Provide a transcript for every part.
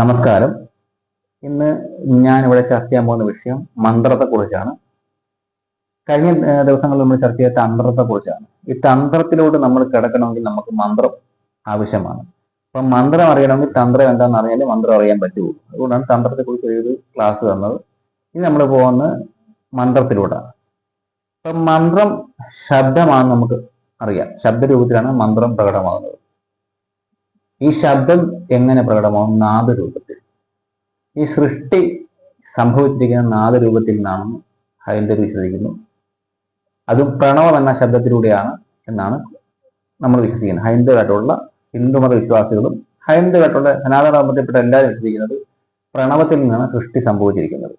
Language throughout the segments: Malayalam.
നമസ്കാരം. ഇന്ന് ഞാൻ ഇവിടെ ചർച്ച ചെയ്യാൻ പോകുന്ന വിഷയം മന്ത്രത്തെ കുറിച്ചാണ് കഴിഞ്ഞ ദിവസങ്ങളിൽ നമ്മൾ ചർച്ച ചെയ്ത തന്ത്രത്തെ കുറിച്ചാണ് ഈ തന്ത്രത്തിലോട്ട് നമ്മൾ കിടക്കണമെങ്കിൽ നമുക്ക് മന്ത്രം ആവശ്യമാണ്. അപ്പൊ മന്ത്രം അറിയണമെങ്കിൽ തന്ത്രം എന്താണെന്ന് അറിഞ്ഞാലേ മന്ത്രം അറിയാൻ പറ്റുള്ളൂ അതുകൊണ്ടാണ് തന്ത്രത്തെ കുറിച്ച് ഒരു ക്ലാസ് തന്നത്. ഇനി നമ്മൾ പോകുന്ന മന്ത്രത്തിലൂടെ അപ്പൊ മന്ത്രം ശബ്ദമാണ് നമുക്ക് അറിയാം. ശബ്ദരൂപത്തിലാണ് മന്ത്രം പ്രകടമാകുന്നത്. ഈ ശബ്ദം എങ്ങനെ പ്രകടമാവും? നാദരൂപത്തിൽ. ഈ സൃഷ്ടി സംഭവിച്ചിരിക്കുന്ന നാദരൂപത്തിൽ നിന്നാണെന്ന് ഹൈന്ദവർ വിശ്വസിക്കുന്നു അതും പ്രണവം എന്ന ശബ്ദത്തിലൂടെയാണ് എന്നാണ് നമ്മൾ വിശ്വസിക്കുന്നത്. ഹൈന്ദവായിട്ടുള്ള ഹിന്ദുമത വിശ്വാസികളും ഹൈന്ദവായിട്ടുള്ള സനാതന എല്ലാവരും വിശ്വസിക്കുന്നത് പ്രണവത്തിൽ നിന്നാണ് സൃഷ്ടി സംഭവിച്ചിരിക്കുന്നത്.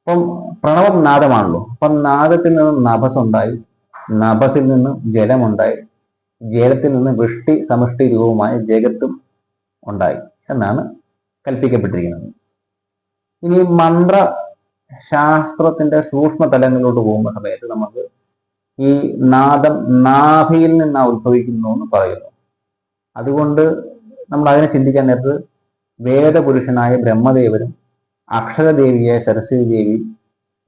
അപ്പം പ്രണവം നാദമാണല്ലോ. അപ്പം നാദത്തിൽ നിന്ന് നഭസുണ്ടായി. നഭസിൽ നിന്ന് ജലമുണ്ടായി. ജലത്തിൽ നിന്ന് വൃഷ്ടി സമഷ്ടി രൂപമായ ജഗത്തും ഉണ്ടായി എന്നാണ് കൽപ്പിക്കപ്പെട്ടിരിക്കുന്നത്. ഇനി മന്ത്ര ശാസ്ത്രത്തിന്റെ സൂക്ഷ്മ തലങ്ങളിലോട്ട് പോകുന്ന സമയത്ത് നമുക്ക് ഈ നാദം നാഭിയിൽ നിന്ന് ഉത്ഭവിക്കുന്നു എന്ന് പറയുന്നു. അതുകൊണ്ട് നമ്മൾ അതിനെ ചിന്തിക്കാൻ നേരത്ത് വേദപുരുഷനായ ബ്രഹ്മദേവനും അക്ഷരദേവിയായ സരസ്വതി ദേവി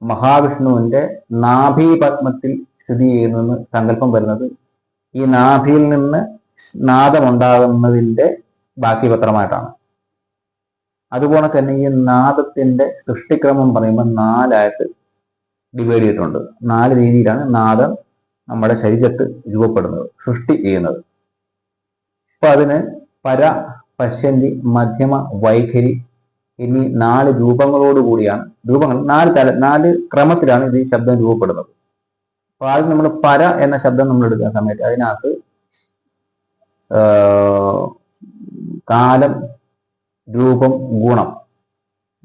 മഹാവിഷ്ണുവിന്റെ നാഭീപത്മത്തിൽ സ്ഥിതി ചെയ്യുന്നെന്ന് സങ്കല്പം വരുന്നത് ഈ നാഭിയിൽ നിന്ന് നാദമുണ്ടാകുന്നതിന്റെ ബാക്കി പത്രമായിട്ടാണ് അതുപോലെ തന്നെ ഈ നാദത്തിന്റെ സൃഷ്ടിക്രമം പറയുമ്പോൾ നാലായിട്ട് ഡിവൈഡ് ചെയ്തിട്ടുണ്ട്. നാല് രീതിയിലാണ് നാദം നമ്മുടെ ശരീരത്ത് രൂപപ്പെടുന്നത് സൃഷ്ടി ചെയ്യുന്നത്. അപ്പൊ അതിന് പര പശ്യന്തി മധ്യമ വൈഖരി എന്നീ നാല് രൂപങ്ങളോടുകൂടിയാണ് രൂപങ്ങൾ നാല് തല നാല് ക്രമത്തിലാണ് ഇത് ഈ ശബ്ദം രൂപപ്പെടുന്നത്. അപ്പൊ ആദ്യം നമ്മൾ പര എന്ന ശബ്ദം നമ്മൾ എടുക്കുന്ന സമയത്ത്. അതിനകത്ത് കാലം രൂപം ഗുണം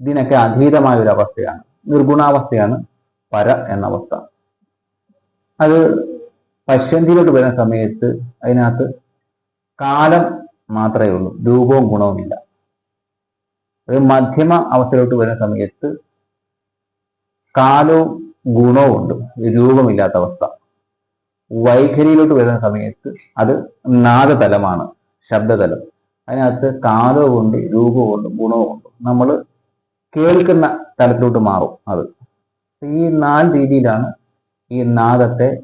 ഇതിനൊക്കെ അതീതമായ ഒരു അവസ്ഥയാണ്. നിർഗുണാവസ്ഥയാണ് പര എന്ന അവസ്ഥ. അത് പശ്യന്തിയിലോട്ട് വരുന്ന സമയത്ത് അതിനകത്ത് കാലം മാത്രമേ ഉള്ളൂ രൂപവും ഗുണവുമില്ല. അത് മധ്യമ അവസ്ഥയിലോട്ട് വരുന്ന സമയത്ത് കാലവും ഗുണവും ഉണ്ട് രൂപമില്ലാത്ത അവസ്ഥ വൈഖരിയിലോട്ട് വരുന്ന സമയത്ത് അത് നാദതലമാണ് ശബ്ദതലം. അതിനകത്ത് കാലവുമുണ്ട് രൂപവുമുണ്ട് ഗുണവുമുണ്ട്. നമ്മൾ കേൾക്കുന്ന തലത്തിലോട്ട് മാറും അത്. ഈ നാല് രീതിയിലാണ് ഈ നാദത്തെ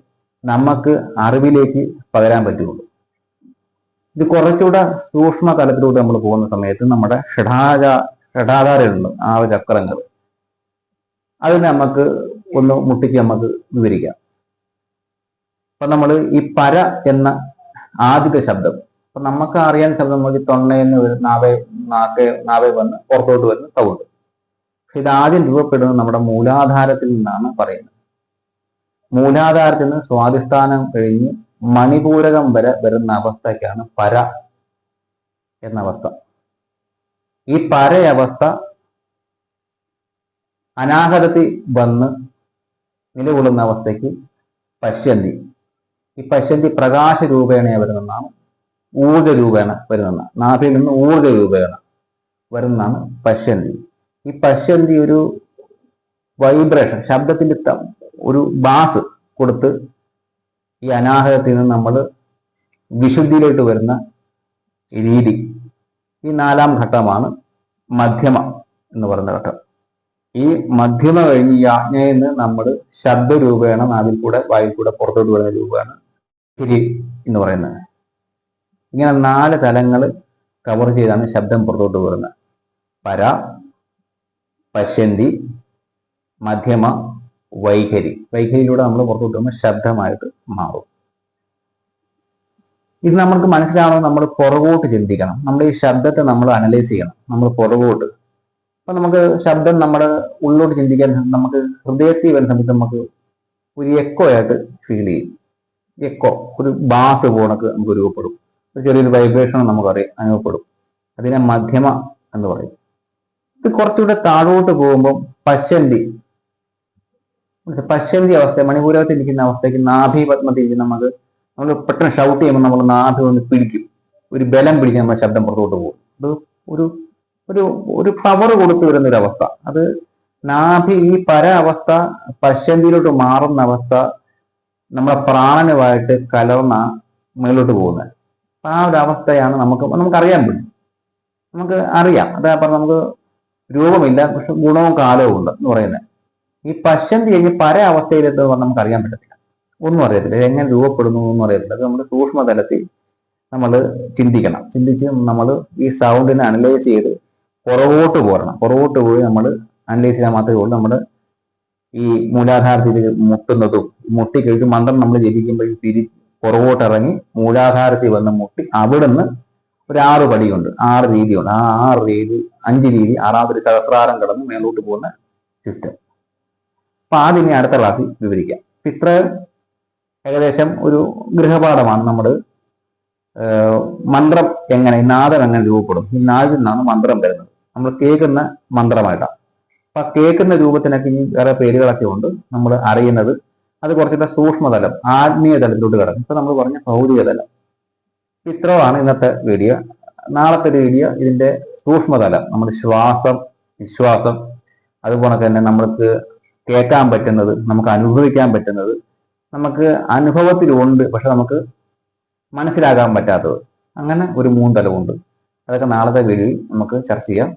നമുക്ക് അറിവിലേക്ക് പകരാൻ പറ്റുള്ളൂ. ഇത് കുറച്ചുകൂടെ സൂക്ഷ്മ തലത്തിലൂടെ നമ്മൾ പോകുന്ന സമയത്ത് നമ്മുടെ ഷഡാച ഷഡാധാരമുണ്ട് ആ ചക്രങ്ങൾ. അത് നമുക്ക് ഒന്ന് മുട്ടിക്ക് നമുക്ക് വിവരിക്കാം അപ്പൊ നമ്മൾ ഈ പര എന്ന ആദ്യത്തെ ശബ്ദം അപ്പൊ നമുക്ക് അറിയാൻ ശബ്ദം നമുക്ക് തൊണ്ണയിൽ നിന്ന് വരുന്ന നാവേ നാക്ക് നാവേ വന്ന് പുറത്തോട്ട് വരുന്ന സൗണ്ട് ഇത് ആദ്യം രൂപപ്പെടുന്നത് നമ്മുടെ മൂലാധാരത്തിൽ നിന്നാണ് പറയുന്നത്. മൂലാധാരത്തിൽ നിന്ന് സ്വാധിഷ്ഠാനം കഴിഞ്ഞ് മണിപൂരകം വരെ വരുന്ന അവസ്ഥയ്ക്കാണ് പര എന്ന അവസ്ഥ. ഈ പരയവസ്ഥ അനാഹതത്തിൽ വന്ന് നിലകൊള്ളുന്ന അവസ്ഥയ്ക്ക് പശ്യന്തി. ഈ പശ്യന്തി പ്രകാശ രൂപേണ വരുന്നതാണ് ഊർജ രൂപേണ വരുന്ന നാഭിയിൽ നിന്ന് ഊർജ രൂപേണ വരുന്നതാണ് പശ്യന്തി. ഈ പശ്യന്തി ഒരു വൈബ്രേഷൻ ശബ്ദത്തിന്റെ ഒരു ബാസ് കൊടുത്ത് ഈ അനാഹതത്തിൽ നിന്ന് നമ്മൾ വിശുദ്ധിയിലോട്ട് വരുന്ന രീതി. ഈ നാലാം ഘട്ടമാണ് മധ്യമ എന്ന് പറയുന്ന ഘട്ടം. ഈ മധ്യമ കഴിഞ്ഞ് ഈ ആജ്ഞയിൽ നിന്ന് നമ്മൾ ശബ്ദരൂപേണ നാവിൽ കൂടെ വായിൽ കൂടെ പുറത്തോട്ട് വരുന്ന രൂപമാണ് ഹിരി എന്ന് പറയുന്നത്. ഇങ്ങനെ നാല് തലങ്ങൾ കവർ ചെയ്താണ് ശബ്ദം പുറത്തോട്ട് വരുന്നത്. പര പശ്യന്തി മധ്യമ വൈഖരി. വൈഖരിയിലൂടെ നമ്മൾ പുറത്തോട്ട് വരുമ്പോൾ ശബ്ദമായിട്ട് മാറും. ഇത് നമ്മൾക്ക് മനസ്സിലാവണം നമ്മൾ പുറകോട്ട് ചിന്തിക്കണം. നമ്മൾ ഈ ശബ്ദത്തെ നമ്മൾ അനലൈസ് ചെയ്യണം. നമ്മൾ പുറകോട്ട് അപ്പൊ നമുക്ക് ശബ്ദം നമ്മുടെ ഉള്ളോട്ട് ചിന്തിക്കാൻ നമുക്ക് ഹൃദയത്തിൽ വരുന്ന സമയത്ത് നമുക്ക് ഒരു എക്കോ ആയിട്ട് ഫീൽ ചെയ്യും. എക്കോ ഒരു ബാസ് പോണക്ക് നമുക്ക് രൂപപ്പെടും. ഒരു ചെറിയൊരു വൈബ്രേഷൻ നമുക്കറിയാം അനുഭവപ്പെടും. അതിനെ മധ്യമ എന്ന് പറയും. ഇത് കുറച്ചുകൂടെ താഴോട്ട് പോകുമ്പോൾ പശ്യന്തി. പശ്യന്തി അവസ്ഥ മണിപൂരത്തിൽ ഇരിക്കുന്ന അവസ്ഥയ്ക്ക് നാഭി പത്മത്തിൽ നമുക്ക് നമ്മൾ പെട്ടെന്ന് ഷൗട്ട് ചെയ്യുമ്പോൾ നമ്മൾ നാഭി ഒന്ന് പിടിക്കും. ഒരു ബലം പിടിക്കാൻ നമ്മുടെ ശബ്ദം പുറത്തോട്ട് പോകും. അത് ഒരു ഒരു ഒരു പവർ കൊടുത്തു വരുന്ന ഒരു അവസ്ഥ അത് നാഭി ഈ പര അവസ്ഥ പശ്യന്തിയിലോട്ട് മാറുന്ന അവസ്ഥ നമ്മുടെ പ്രാണനുമായിട്ട് കലർന്ന മേലോട്ട് പോകുന്നത്. ആ ഒരു അവസ്ഥയാണ് നമുക്ക് നമുക്കറിയാൻ പറ്റും. നമുക്ക് അറിയാം. അതാ പറഞ്ഞ നമുക്ക് രൂപമില്ല പക്ഷെ ഗുണവും കാലവും ഉണ്ട് എന്ന് പറയുന്നത്. ഈ പശ്യന്തി കഴിഞ്ഞ് പല പറഞ്ഞാൽ നമുക്ക് അറിയാൻ പറ്റത്തില്ല. ഒന്നും അറിയത്തില്ല. എങ്ങനെ രൂപപ്പെടുന്നു ഒന്നും അറിയത്തില്ല. അത് നമ്മുടെ സൂക്ഷ്മതലത്തിൽ നമ്മൾ ചിന്തിക്കണം. ചിന്തിച്ച് നമ്മൾ ഈ സൗണ്ടിനെ അനലൈസ് ചെയ്ത് പുറകോട്ട് പോരണം. പുറകോട്ട് പോയി നമ്മൾ അനലൈസ് ചെയ്താൽ മാത്രമേ ഉള്ളൂ. നമ്മുടെ ഈ മൂലാധാരത്തിൽ മുട്ടുന്നതും മുട്ടിക്കഴിച്ച് മന്ത്രം നമ്മൾ ജപിക്കുമ്പോൾ ഈ തിരി പുറകോട്ടിറങ്ങി മൂലാധാരത്തിൽ വന്ന് മുട്ടി അവിടുന്ന് ഒരു ആറ് പടിയുണ്ട്. ആറ് രീതിയുണ്ട്. ആ ആറ് രീതി അഞ്ച് രീതി ആറാമതൊരു സഹസ്രാരം കടന്ന് മേലോട്ട് പോകുന്ന സിസ്റ്റം അപ്പൊ ആദ്യം അടുത്ത ക്ലാസ്സിൽ വിവരിക്കാം. ഇത്ര ഏകദേശം ഒരു ഗൃഹപാഠമാണ് നമ്മൾ മന്ത്രം എങ്ങനെ നാദം എങ്ങനെ രൂപപ്പെടും? ഈ നാദിൽ നിന്നാണ് മന്ത്രം വരുന്നത്. നമ്മൾ കേൾക്കുന്ന മന്ത്രമായിട്ടാണ്. അപ്പൊ കേൾക്കുന്ന രൂപത്തിനൊക്കെ ഇനി വേറെ പേരുകളൊക്കെ ഉണ്ട്. നമ്മൾ അറിയുന്നത് അത് കുറച്ചുകൂടെ സൂക്ഷ്മതലം ആത്മീയ തലത്തിലോട്ട് കിടക്കും. ഇപ്പൊ നമ്മൾ പറഞ്ഞ ഭൗതിക തലം. ഇത്രയാണ് ഇന്നത്തെ വീഡിയോ നാളത്തെ വീഡിയോ ഇതിന്റെ സൂക്ഷ്മതലം. നമ്മൾ ശ്വാസം വിശ്വാസം അതുപോലെ തന്നെ നമ്മൾക്ക് കേൾക്കാൻ പറ്റുന്നത് നമുക്ക് അനുഭവിക്കാൻ പറ്റുന്നത് നമുക്ക് അനുഭവത്തിലുണ്ട് പക്ഷെ നമുക്ക് മനസ്സിലാകാൻ പറ്റാത്തത്. അങ്ങനെ ഒരു മൂന്ന് തലമുണ്ട് അതൊക്കെ നാളത്തെ വീഡിയോയിൽ നമുക്ക് ചർച്ച ചെയ്യാം.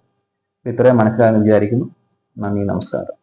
ഇത്രയും മനസ്സിലാകുമെന്ന് വിചാരിക്കുന്നു. നന്ദി നമസ്കാരം.